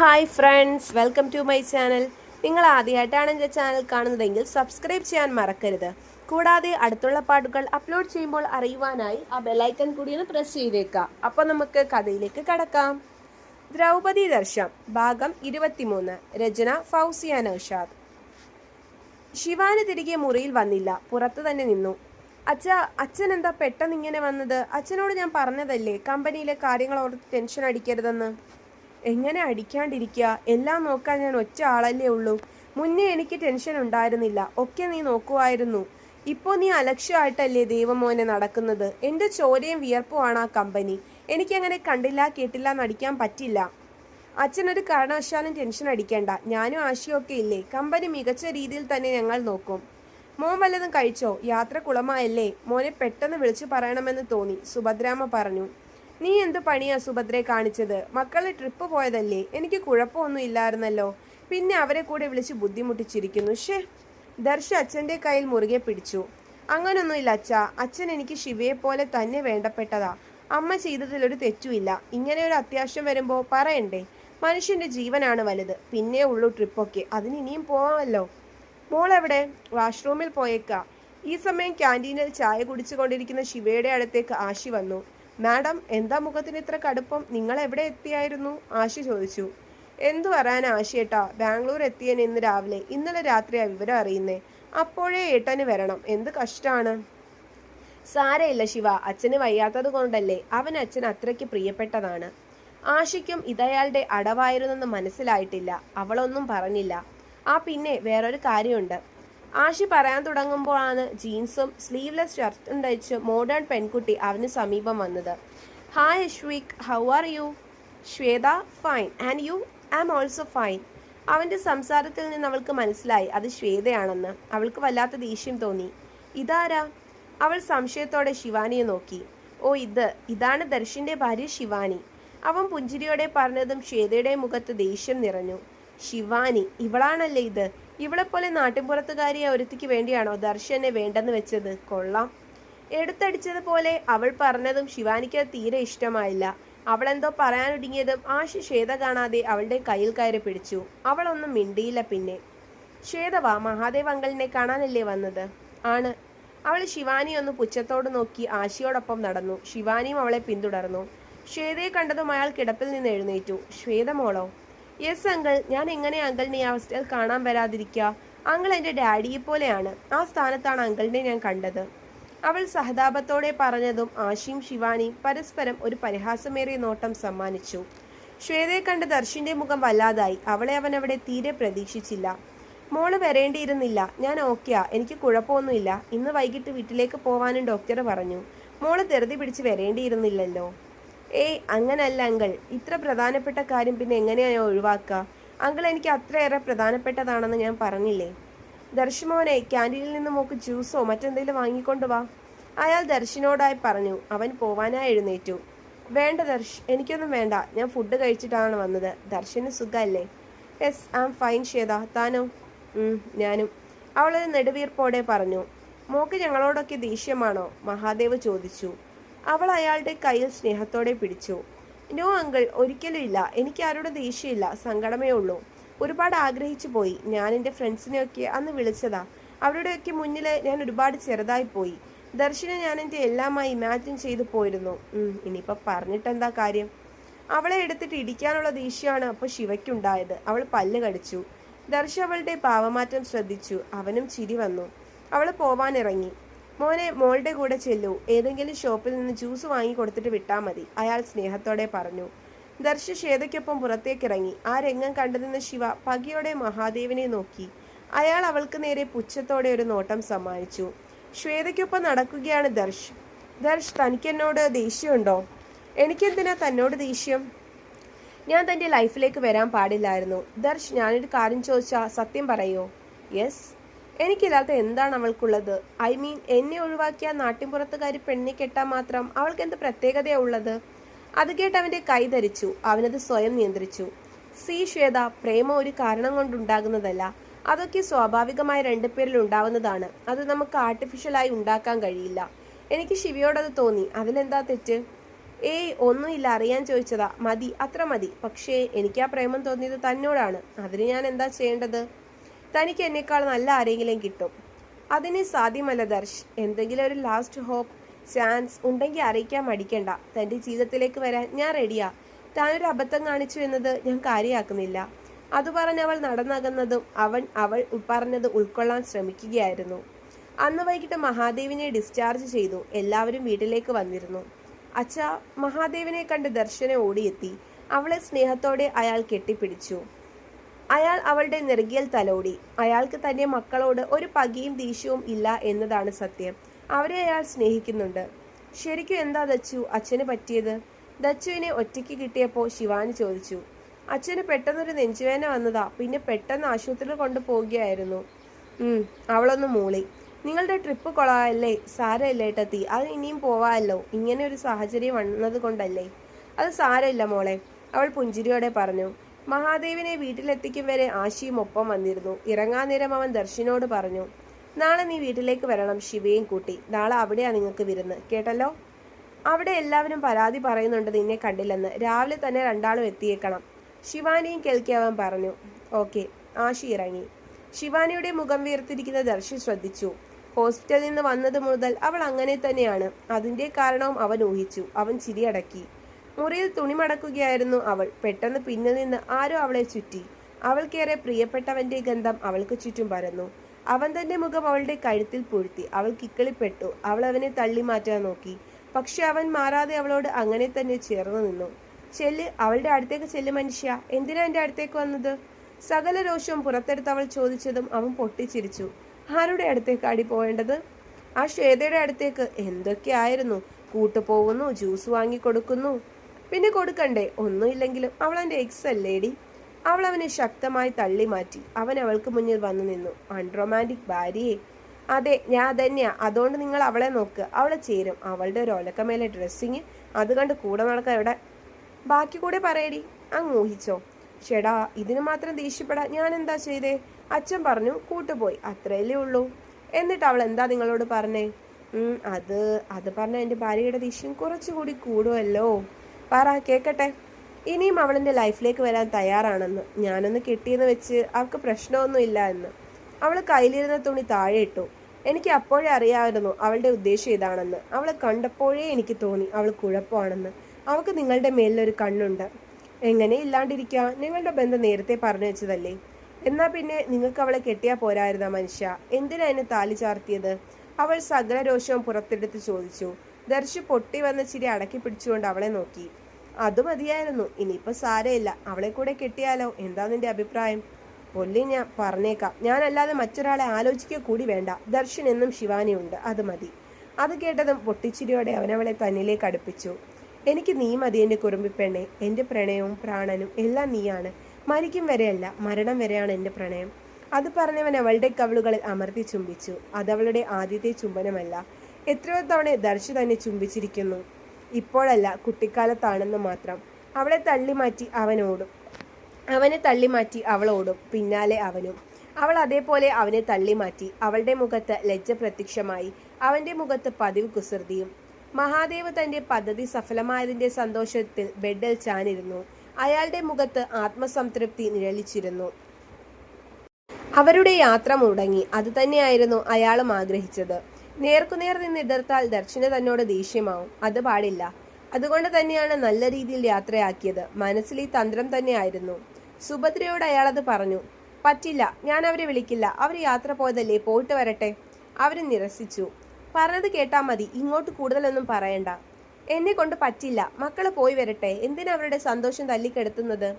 Hi friends welcome to my channel. നിങ്ങൾ ആദ്യമായിട്ടാണ് എന്റെ ചാനൽ കാണുന്നതെങ്കിൽ സബ്സ്ക്രൈബ് ചെയ്യാൻ മറക്കരുത്. കൂടാതെ അടുത്തുള്ള പാട്ടുകൾ അപ്ലോഡ് ചെയ്യുമ്പോൾ അറിയുവാനായി ആ ബെലൈക്കൺ കൂടി ഒന്ന് പ്രസ് ചെയ്തേക്കാം അപ്പോൾ നമുക്ക് കഥയിലേക്ക് കടക്കാം. ദ്രൗപദി ദർശം ഭാഗം ഇരുപത്തിമൂന്ന് രചന ഫൗസിയ നൌഷാദ്. ശിവാന് തിരികെ മുറിയിൽ വന്നില്ല പുറത്ത് തന്നെ നിന്നു. അച്ഛ അച്ഛൻ എന്താ പെട്ടെന്ന് ഇങ്ങനെ വന്നത്? അച്ഛനോട് ഞാൻ പറഞ്ഞതല്ലേ കമ്പനിയിലെ കാര്യങ്ങൾ ഓർത്ത് ടെൻഷൻ അടിക്കരുതെന്ന്? എങ്ങനെ അടിക്കാണ്ടിരിക്കുക? എല്ലാം നോക്കാൻ ഞാൻ ഒറ്റ ആളല്ലേ ഉള്ളൂ. മുന്നേ എനിക്ക് ടെൻഷൻ ഉണ്ടായിരുന്നില്ല. ഒക്കെ നീ നോക്കുമായിരുന്നു ഇപ്പോൾ നീ അലക്ഷ്യമായിട്ടല്ലേ ദൈവമോനെ നടക്കുന്നത്? എന്റെ ചോരയും വിയർപ്പുമാണ് ആ കമ്പനി. എനിക്കങ്ങനെ കണ്ടില്ല കേട്ടില്ല നടിക്കാൻ പറ്റില്ല. അച്ഛനൊരു കാരണവശാലും ടെൻഷൻ അടിക്കേണ്ട. ഞാനും ആശയൊക്കെ ഇല്ലേ? കമ്പനി മികച്ച രീതിയിൽ തന്നെ ഞങ്ങൾ നോക്കും. മോൻ വല്ലതും കഴിച്ചോ? യാത്ര കുളമായല്ലേ മോനെ പെട്ടെന്ന് വിളിച്ചു പറയണമെന്ന് തോന്നി. സുഭദ്രാമ്മ പറഞ്ഞു. നീ എന്ത് പണിയാ സുഭദ്രയെ കാണിച്ചത്? മക്കളെ ട്രിപ്പ് പോയതല്ലേ? എനിക്ക് കുഴപ്പമൊന്നും ഇല്ലായിരുന്നല്ലോ. പിന്നെ അവരെ കൂടെ വിളിച്ച് ബുദ്ധിമുട്ടിച്ചിരിക്കുന്നു. ഷേ ദർശ അച്ഛന്റെ കയ്യിൽ മുറുകെ പിടിച്ചു. അങ്ങനൊന്നുമില്ല അച്ഛ. അച്ഛൻ എനിക്ക് ശിവയെ പോലെ തന്നെ വേണ്ടപ്പെട്ടതാ. അമ്മ ചെയ്തതിലൊരു തെറ്റുമില്ല. ഇങ്ങനെ ഒരു അത്യാവശ്യം വരുമ്പോൾ പറയണ്ടേ? മനുഷ്യന്റെ ജീവനാണ് വലുത്. പിന്നെ ഉള്ളൂ ട്രിപ്പൊക്കെ. അതിന് ഇനിയും പോവാമല്ലോ. മോൾ എവിടെ വാഷ്റൂമിൽ പോയേക്ക. ഈ സമയം ക്യാന്റീനിൽ ചായ കുടിച്ചുകൊണ്ടിരിക്കുന്ന ശിവയുടെ അടുത്തേക്ക് ആശി വന്നു. മാഡം എന്താ മുഖത്തിന് ഇത്ര കടുപ്പം? നിങ്ങൾ എവിടെ എത്തിയായിരുന്നു? ആശി ചോദിച്ചു. എന്തു പറയാൻ ആശയേട്ടാ ബാംഗ്ലൂർ എത്തിയൻ ഇന്ന് രാവിലെ. ഇന്നലെ രാത്രിയാ വിവരം അറിയുന്നേ. അപ്പോഴേ ഏട്ടന് വരണം. എന്ത് കഷ്ടാണ്. സാരയില്ല ശിവ. അച്ഛന് വയ്യാത്തത് കൊണ്ടല്ലേ. അവൻ അച്ഛൻ അത്രയ്ക്ക് പ്രിയപ്പെട്ടതാണ്. ആശയ്ക്കും ഇതയാളുടെ അടവായിരുന്നെന്ന് മനസ്സിലായിട്ടില്ല. അവളൊന്നും പറഞ്ഞില്ല. ആ പിന്നെ വേറൊരു കാര്യമുണ്ട്. ആശി പറയാൻ തുടങ്ങുമ്പോഴാണ് ജീൻസും സ്ലീവ്ലെസ് ഷർട്ടും ധരിച്ച് മോഡേൺ പെൺകുട്ടി അവന് സമീപം വന്നത്. Hi Ashwik how are you Shweta fine and you I am also fine അവന്റെ സംസാരത്തിൽ നിന്ന് അവൾക്ക് മനസ്സിലായി. അത് ശ്വേതയാണെന്ന്. അവൾക്ക് വല്ലാത്ത ദേഷ്യം തോന്നി. ഇതാരാ? അവൾ സംശയത്തോടെ ശിവാനിയെ നോക്കി. ഓ ഇത്. ഇതാണ് ദർശിന്റെ ഭാര്യ ശിവാനി. അവൻ പുഞ്ചിരിയോടെ പറഞ്ഞതും ശ്വേതയുടെ മുഖത്ത് ദേഷ്യം നിറഞ്ഞു. ശിവാനി ഇവളാണല്ലേ ഇത്? ഇവളെപ്പോലെ നാട്ടിൻപുറത്തുകാരിയെ ഒരുത്തിക്ക് വേണ്ടിയാണോ ദർശനെ വേണ്ടെന്ന് വെച്ചത്? കൊള്ളാം. എടുത്തടിച്ചതുപോലെ അവൾ പറഞ്ഞതും ശിവാനിക്ക് തീരെ ഇഷ്ടമായില്ല. അവളെന്തോ പറയാനൊടുങ്ങിയതും ആശി ശ്വേത കാണാതെ അവളുടെ കയ്യിൽ കയറി പിടിച്ചു. അവളൊന്നും മിണ്ടിയില്ല പിന്നെ. ശ്വേത വാ മഹാദേവ് അങ്കലിനെ കാണാനല്ലേ വന്നത്? ആണ്. അവൾ ശിവാനി ഒന്ന് പുച്ഛത്തോട് നോക്കി ആശിയോടൊപ്പം നടന്നു. ശിവാനിയും അവളെ പിന്തുടർന്നു. ശ്വേതയെ കണ്ടതും അയാൾ കിടപ്പിൽ നിന്ന് എഴുന്നേറ്റു. ശ്വേത മോളോ യെസ് അങ്കിൾ ഞാൻ എങ്ങനെ അങ്കിളിനെ ഈ അവസ്ഥയിൽ കാണാൻ വരാതിരിക്കുക? അങ്കിൾ എന്റെ ഡാഡിയെ പോലെയാണ്. ആ സ്ഥാനത്താണ് അങ്കിളിനെ ഞാൻ കണ്ടത്. അവൾ സഹതാപത്തോടെ പറഞ്ഞതും ആശിയും ശിവാനിയും പരസ്പരം ഒരു പരിഹാസമേറിയ നോട്ടം സമ്മാനിച്ചു. ശ്വേതയെ കണ്ട് ദർശിന്റെ മുഖം വല്ലാതായി. അവളെ അവൻ അവിടെ തീരെ പ്രതീക്ഷിച്ചില്ല. മോൾ വരേണ്ടിയിരുന്നില്ല. ഞാൻ ഓക്കെയാ. എനിക്ക് കുഴപ്പമൊന്നുമില്ല. ഇന്ന് വൈകിട്ട് വീട്ടിലേക്ക് പോവാനും ഡോക്ടർ പറഞ്ഞു. മോൾ ധൃതി പിടിച്ച് വരേണ്ടിയിരുന്നില്ലല്ലോ. ഏയ് അങ്ങനല്ല അങ്കിൾ. ഇത്ര പ്രധാനപ്പെട്ട കാര്യം പിന്നെ എങ്ങനെയാ ഞാൻ ഒഴിവാക്കുക അങ്കിൾ എനിക്ക് അത്രയേറെ പ്രധാനപ്പെട്ടതാണെന്ന് ഞാൻ പറഞ്ഞില്ലേ? ദർശമോനെ ക്യാന്റീനിൽ നിന്ന് മോക്ക് ജ്യൂസോ മറ്റെന്തെങ്കിലും വാങ്ങിക്കൊണ്ട് വാ. അയാൾ ദർശനോടായി പറഞ്ഞു. അവൻ പോവാനായി എഴുന്നേറ്റു. വേണ്ട ദർശ് എനിക്കൊന്നും വേണ്ട. ഞാൻ ഫുഡ് കഴിച്ചിട്ടാണ് വന്നത്. ദർശന് സുഖമല്ലേ yes I am fine Shweta താനോ? ഞാനും. അവളൊരു നെടുവീർപ്പോടെ പറഞ്ഞു. മോക്ക് ഞങ്ങളോടൊക്കെ ദേഷ്യമാണോ? മഹാദേവ് ചോദിച്ചു. അവൾ അയാളുടെ കയ്യിൽ സ്നേഹത്തോടെ പിടിച്ചു. നോ അങ്കിൾ ഒരിക്കലും ഇല്ല. എനിക്ക് ആരോടും ദേഷ്യമില്ല. സങ്കടമേ ഉള്ളൂ. ഒരുപാട് ആഗ്രഹിച്ചു പോയി. ഞാൻ എന്റെ ഫ്രണ്ട്സിനെയൊക്കെ അന്ന് വിളിച്ചതാ. അവരുടെയൊക്കെ മുന്നിൽ ഞാൻ ഒരുപാട് ചെറുതായി പോയി. ദർശനം ഞാൻ എന്റെ എല്ലാമായി ഇമാജിൻ ചെയ്തു പോയിരുന്നു. ഇനിയിപ്പോൾ പറഞ്ഞിട്ട് എന്താ കാര്യം? അവളെ എടുത്തിട്ട് ഇടിക്കാനുള്ള ദേഷ്യമാണ് അപ്പോൾ ശിവയ്ക്കുണ്ടായത്. അവൾ പല്ല് കടിച്ചു. ദർശ അവളുടെ ഭാവമാറ്റം ശ്രദ്ധിച്ചു. അവനും ചിരി വന്നു. അവൾ പോവാനിറങ്ങി. മോനെ മോളുടെ കൂടെ ചെല്ലൂ. ഏതെങ്കിലും ഷോപ്പിൽ നിന്ന് ജ്യൂസ് വാങ്ങി കൊടുത്തിട്ട് വിട്ടാൽ മതി അയാൾ സ്നേഹത്തോടെ പറഞ്ഞു. ദർശ ശ്വേതയ്ക്കൊപ്പം പുറത്തേക്കിറങ്ങി. ആ രംഗം കണ്ടുനിന്ന ശിവ പകിയോടെ മഹാദേവനെ നോക്കി. അയാൾ അവൾക്ക് നേരെ പുച്ഛത്തോടെ ഒരു നോട്ടം സമ്മാനിച്ചു. ശ്വേതയ്ക്കൊപ്പം നടക്കുകയാണ് ദർശ്. ദർശ് തനിക്കെന്നോട് ദേഷ്യമുണ്ടോ? എനിക്കെന്തിനാ തന്നോട് ദേഷ്യം? ഞാൻ തന്റെ ലൈഫിലേക്ക് വരാൻ പാടില്ലായിരുന്നു. ദർശ് ഞാനൊരു കാര്യം ചോദിച്ചാൽ സത്യം പറയോ? യെസ്. എനിക്കില്ലാത്ത എന്താണ് അവൾക്കുള്ളത്? ഐ മീൻ എന്നെ ഒഴിവാക്കിയ നാട്ടിൻപുറത്തുകാരി പെണ്ണിനെ കെട്ടാൻ മാത്രം അവൾക്ക് എന്ത് പ്രത്യേകതയാ ഉള്ളത്? അത് കേട്ട് അവന്റെ കൈ ധരിച്ചു. അവനത് സ്വയം നിയന്ത്രിച്ചു. സി. ശ്വേത പ്രേമം ഒരു കാരണം കൊണ്ടുണ്ടാകുന്നതല്ല. അതൊക്കെ സ്വാഭാവികമായ രണ്ടുപേരിൽ ഉണ്ടാവുന്നതാണ്. അത് നമുക്ക് ആർട്ടിഫിഷ്യലായി ഉണ്ടാക്കാൻ കഴിയില്ല. എനിക്ക് ശിവയോടത് തോന്നി. അതിലെന്താ തെറ്റ്? ഏയ് ഒന്നുമില്ല. അറിയാൻ ചോദിച്ചതാ. മതി. അത്ര മതി. പക്ഷേ എനിക്ക് ആ പ്രേമം തോന്നിയത് തന്നോടാണ്. അതിന് ഞാൻ എന്താ ചെയ്യേണ്ടത്? തനിക്ക് എന്നെക്കാൾ നല്ല ആരെങ്കിലും കിട്ടും. അതിന് സാധ്യമല്ല ദർശ്. എന്തെങ്കിലും ഒരു ലാസ്റ്റ് ഹോപ്പ് ചാൻസ് ഉണ്ടെങ്കിൽ അറിയിക്കാൻ മടിക്കണ്ട. തന്റെ ജീവിതത്തിലേക്ക് വരാൻ ഞാൻ റെഡിയാ താനൊരു അബദ്ധം കാണിച്ചു എന്നത് ഞാൻ കാര്യമാക്കുന്നില്ല. അത് പറഞ്ഞ് അവൾ നടന്നകുന്നതും അവൻ അവൾ പറഞ്ഞത് ഉൾക്കൊള്ളാൻ ശ്രമിക്കുകയായിരുന്നു. അന്ന് വൈകിട്ട് മഹാദേവിനെ ഡിസ്ചാർജ് ചെയ്തു. എല്ലാവരും വീട്ടിലേക്ക് വന്നിരുന്നു. അച്ഛ മഹാദേവിനെ കണ്ട് ദർശന ഓടിയെത്തി. അവളെ സ്നേഹത്തോടെ അയാൾ കെട്ടിപ്പിടിച്ചു. അയാൾ അവളുടെ നെറുകിയൽ തലോടി. അയാൾക്ക് തന്റെ മക്കളോട് ഒരു പകയും ദേഷ്യവും ഇല്ല എന്നതാണ് സത്യം. അവരെ അയാൾ സ്നേഹിക്കുന്നുണ്ട്. ശരിക്കും എന്താ ദച്ചു? അച്ഛന് പറ്റിയത്? ദച്ചുവിനെ ഒറ്റയ്ക്ക് കിട്ടിയപ്പോൾ ശിവാനി ചോദിച്ചു. അച്ഛന് പെട്ടെന്നൊരു നെഞ്ചുവേന വന്നതാ. പിന്നെ പെട്ടെന്ന് ആശുപത്രിയിൽ കൊണ്ടുപോവുകയായിരുന്നു. അവളൊന്ന് മൂളി. നിങ്ങളുടെ ട്രിപ്പ് കൊളായല്ലേ സാരമില്ല ഏട്ടത്തി. അത് ഇനിയും പോവാമല്ലോ ഇങ്ങനെ ഒരു സാഹചര്യം വന്നത് കൊണ്ടല്ലേ അത് സാരമില്ല മോളെ. അവൾ പുഞ്ചിരിയോടെ പറഞ്ഞു. മഹാദേവിനെ വീട്ടിലെത്തിക്കും വരെ ആശിയും ഒപ്പം വന്നിരുന്നു. ഇറങ്ങാൻ നേരം അവൻ ദർശനോട് പറഞ്ഞു നാളെ നീ വീട്ടിലേക്ക് വരണം ശിവയും കൂട്ടി. നാളെ അവിടെയാണ് നിങ്ങൾക്ക് വിരുന്ന്. കേട്ടല്ലോ? അവിടെ എല്ലാവരും പരാതി പറയുന്നുണ്ട് നിന്നെ കണ്ടില്ലെന്ന്. രാവിലെ തന്നെ രണ്ടാളും എത്തിയേക്കണം. ശിവാനിയും കേൾക്കി അവൻ പറഞ്ഞു ഓക്കെ. ആശി ഇറങ്ങി. ശിവാനിയുടെ മുഖം വീർത്തിരിക്കുന്ന ദർശി ശ്രദ്ധിച്ചു. ഹോസ്പിറ്റലിൽ നിന്ന് വന്നത് മുതൽ അവൾ അങ്ങനെ തന്നെയാണ്. അതിന്റെ കാരണവും അവൻ ഊഹിച്ചു. അവൻ ചിരിയടക്കി. മുറിയിൽ തുണി മടക്കുകയായിരുന്നു അവൾ. പെട്ടെന്ന് പിന്നിൽ നിന്ന് ആരോ അവളെ ചുറ്റി. അവൾക്കേറെ പ്രിയപ്പെട്ടവന്റെ ഗന്ധം അവൾക്ക് ചുറ്റും പരന്നു. അവൻ തന്റെ മുഖം അവളുടെ കഴുത്തിൽ പൂഴ്ത്തി. അവൾ കിക്കളിപ്പെട്ടു. അവൾ അവനെ തള്ളി മാറ്റാൻ നോക്കി. പക്ഷെ അവൻ മാറാതെ അവളോട് അങ്ങനെ തന്നെ ചേർന്ന് നിന്നു. ചെല്ല് അവളുടെ അടുത്തേക്ക് ചെല്ല് മനുഷ്യ. എന്തിനാ എന്റെ അടുത്തേക്ക് വന്നത്? സകല രോഷവും പുറത്തെടുത്ത് അവൾ ചോദിച്ചതും അവൻ പൊട്ടിച്ചിരിച്ചു. ആരുടെ അടുത്തേക്ക് അടി പോകേണ്ടത്? ആ ശ്വേതയുടെ അടുത്തേക്ക്. എന്തൊക്കെയായിരുന്നു? കൂട്ടുപോകുന്നു ജ്യൂസ് വാങ്ങി കൊടുക്കുന്നു പിന്നെ കൊടുക്കണ്ടേ? ഒന്നുമില്ലെങ്കിലും അവൾ എന്റെ എക്സ് അല്ലേടി? അവൾ അവനെ ശക്തമായി തള്ളി മാറ്റി അവൻ അവൾക്ക് മുന്നിൽ വന്നു നിന്നു. അൺറൊമാന്റിക് ഭാര്യയെ. അതെ ഞാൻ തന്നെയാ അതുകൊണ്ട് നിങ്ങൾ അവളെ നോക്ക്. അവളെ ചേരും. അവളുടെ ഒരു ഒലക്കമേലെ ഡ്രസ്സിങ് അത് കണ്ട് കൂടെ നടക്കാൻ ഇവിടെ ബാക്കി കൂടെ പറയടി. അങ്ങ് ഊഹിച്ചോ. ചേടാ ഇതിന് മാത്രം ദേഷ്യപ്പെടാ. ഞാൻ എന്താ ചെയ്തേ? അച്ഛൻ പറഞ്ഞു കൂട്ടുപോയി. അത്രയല്ലേ ഉള്ളൂ. എന്നിട്ട് അവൾ എന്താ നിങ്ങളോട് പറഞ്ഞേ? അത് അത് പറഞ്ഞ എന്റെ ഭാര്യയുടെ ദേഷ്യം കുറച്ചുകൂടി കൂടുമല്ലോ. പറ കേക്കട്ടെ. ഇനിയും അവളെന്റെ ലൈഫിലേക്ക് വരാൻ തയ്യാറാണെന്ന് ഞാനൊന്ന് കിട്ടിയെന്ന് വെച്ച് അവൾക്ക് പ്രശ്നമൊന്നും ഇല്ല എന്ന്. അവൾ കയ്യിലിരുന്ന തുണി താഴെ ഇട്ടു. എനിക്ക് അപ്പോഴേ അറിയാമായിരുന്നു അവളുടെ ഉദ്ദേശം ഇതാണെന്ന്. അവളെ കണ്ടപ്പോഴേ എനിക്ക് തോന്നി അവൾ കുഴപ്പമാണെന്ന്. അവൾക്ക് നിങ്ങളുടെ മേലിലൊരു കണ്ണുണ്ട്. എങ്ങനെ ഇല്ലാണ്ടിരിക്കുക? നിങ്ങളുടെ ബന്ധം നേരത്തെ പറഞ്ഞു വെച്ചതല്ലേ? എന്നാൽ പിന്നെ നിങ്ങൾക്ക് അവളെ കെട്ടിയാൽ പോരായിരുന്ന മനുഷ്യ? എന്തിനാ എന്നെ താലി ചാർത്തിയത്? അവൾ സകല രോഷവും പുറത്തെടുത്ത് ചോദിച്ചു. ദർശി പൊട്ടി വന്ന ചിരി അടക്കി പിടിച്ചുകൊണ്ട് അവളെ നോക്കി. അത് മതിയായിരുന്നു. ഇനിയിപ്പോൾ സാരമില്ല അവളെ കൂടെ കെട്ടിയാലോ? എന്താ നിന്റെ അഭിപ്രായം? പൊല്ലി ഞാൻ പറഞ്ഞേക്കാം. ഞാനല്ലാതെ മറ്റൊരാളെ ആലോചിക്കുക കൂടി വേണ്ട. ദർശൻ എന്നും ശിവാനിയുണ്ട് അത് മതി. അത് കേട്ടതും പൊട്ടിച്ചിരിയോടെ അവനവളെ തന്നിലേക്ക് അടുപ്പിച്ചു. എനിക്ക് നീ മതി എന്റെ കുറുമ്പിപ്പെണ്ണെ എന്റെ പ്രണയവും പ്രാണനും എല്ലാം നീയാണ്. മരിക്കും വരെയല്ല മരണം വരെയാണ് എന്റെ പ്രണയം. അത് പറഞ്ഞവൻ അവളുടെ കവളുകളിൽ അമർത്തി ചുംബിച്ചു. അതവളുടെ ആദ്യത്തെ ചുംബനമല്ല. എത്രയോ തവണ ദർശി തന്നെ ചുംബിച്ചിരിക്കുന്നു. ഇപ്പോഴല്ല കുട്ടിക്കാലത്താണെന്ന് മാത്രം. അവളെ തള്ളി മാറ്റി അവനോടും. അവനെ തള്ളി മാറ്റി അവൾ പിന്നാലെ അവനും. അവൾ അതേപോലെ അവനെ തള്ളി മാറ്റി. അവളുടെ മുഖത്ത് ലജ്ജ പ്രത്യക്ഷമായി. അവന്റെ മുഖത്ത് പതിവ് കുസൃതിയും. മഹാദേവ് തന്റെ പദ്ധതി സഫലമായതിന്റെ സന്തോഷത്തിൽ ബെഡിൽ ചാനിരുന്നു അയാളുടെ മുഖത്ത് ആത്മസംതൃപ്തി നിഴലിച്ചിരുന്നു. അവരുടെ യാത്ര മുടങ്ങി. അതുതന്നെയായിരുന്നു അയാളും ആഗ്രഹിച്ചത്. നേർക്കുനേർ നിന്ന് എതിർത്താൽ ദർശന തന്നോട് ദേഷ്യമാവും. അത് പാടില്ല. അതുകൊണ്ട് തന്നെയാണ് നല്ല രീതിയിൽ യാത്രയാക്കിയത്. മനസ്സിൽ ഈ തന്ത്രം തന്നെയായിരുന്നു സുഭദ്രയോട് അയാളത് പറഞ്ഞു. പറ്റില്ല ഞാൻ അവരെ വിളിക്കില്ല. അവർ യാത്ര പോയതല്ലേ? പോയിട്ട് വരട്ടെ. അവർ നിരസിച്ചു. പറഞ്ഞത് കേട്ടാ മതി. ഇങ്ങോട്ട് കൂടുതലൊന്നും പറയണ്ട. എന്നെ കൊണ്ട് പറ്റില്ല. മക്കൾ പോയി വരട്ടെ. എന്തിനാ അവരുടെ സന്തോഷം തല്ലിക്കെടുത്തുന്നത്?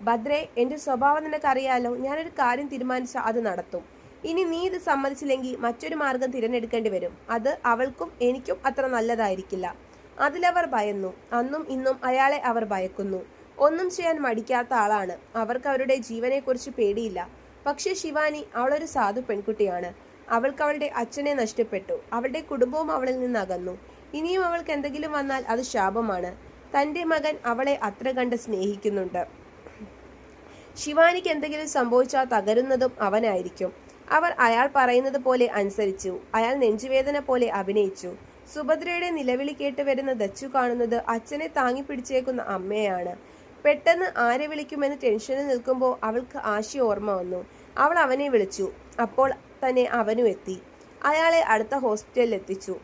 ഭദ്രേ എന്റെ സ്വഭാവം നിനക്കറിയാലോ. ഞാനൊരു കാര്യം തീരുമാനിച്ച അത് നടത്തും. ഇനി നീ ഇത് സമ്മതിച്ചില്ലെങ്കിൽ മറ്റൊരു മാർഗം തിരഞ്ഞെടുക്കേണ്ടി വരും. അത് അവൾക്കും എനിക്കും അത്ര നല്ലതായിരിക്കില്ല. അതിലവർ ഭയന്നു. അന്നും ഇന്നും അയാളെ അവർ ഭയക്കുന്നു. ഒന്നും ചെയ്യാൻ മടിക്കാത്ത ആളാണ്. അവർക്ക് അവരുടെ ജീവനെക്കുറിച്ച് പേടിയില്ല. പക്ഷേ ശിവാനി അവളൊരു സാധു പെൺകുട്ടിയാണ്. അവൾക്ക് അവളുടെ അച്ഛനെ നഷ്ടപ്പെട്ടു. അവളുടെ കുടുംബവും അവളിൽ നിന്ന് അകന്നു. ഇനിയും അവൾക്ക് എന്തെങ്കിലും വന്നാൽ അത് ശാപമാണ്. തന്റെ മകൻ അവളെ അത്ര കണ്ട് സ്നേഹിക്കുന്നുണ്ട്. ശിവാനിക്ക് എന്തെങ്കിലും സംഭവിച്ചാൽ തകരുന്നതും അവനായിരിക്കും. അവർ അയാൾ പറയുന്നത് പോലെ അനുസരിച്ചു. അയാൾ നെഞ്ചുവേദന പോലെ അഭിനയിച്ചു. സുഭദ്രയുടെ നിലവിളി കേട്ട് വരുന്ന ദച്ചു കാണുന്നത് അച്ഛനെ താങ്ങി പിടിച്ചേക്കുന്ന അമ്മയാണ്. പെട്ടെന്ന് ആരെ വിളിക്കുമെന്ന് ടെൻഷനിൽ നിൽക്കുമ്പോൾ അവൾക്ക് ആശി ഓർമ്മ വന്നു. അവൾ അവനെ വിളിച്ചു. അപ്പോൾ തന്നെ അവനും എത്തി. അയാളെ അടുത്ത ഹോസ്പിറ്റലിൽ എത്തിച്ചു.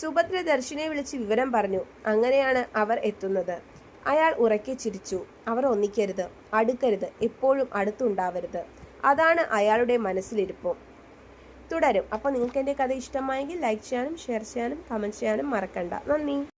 സുഭദ്ര ദർശിനെ വിളിച്ച് വിവരം പറഞ്ഞു. അങ്ങനെയാണ് അവർ എത്തുന്നത്. അയാൾ ഉറക്കെ ചിരിച്ചു. അവർ ഒന്നിക്കരുത്. അടുക്കരുത്. എപ്പോഴും അടുത്തുണ്ടാവരുത്. അതാണ് അയാളുടെ മനസ്സിലിരിപ്പും. തുടരും. അപ്പോൾ നിങ്ങൾക്ക് എന്റെ കഥ ഇഷ്ടമായെങ്കിൽ ലൈക്ക് ചെയ്യാനും ഷെയർ ചെയ്യാനും കമന്റ് ചെയ്യാനും മറക്കണ്ട. നന്ദി.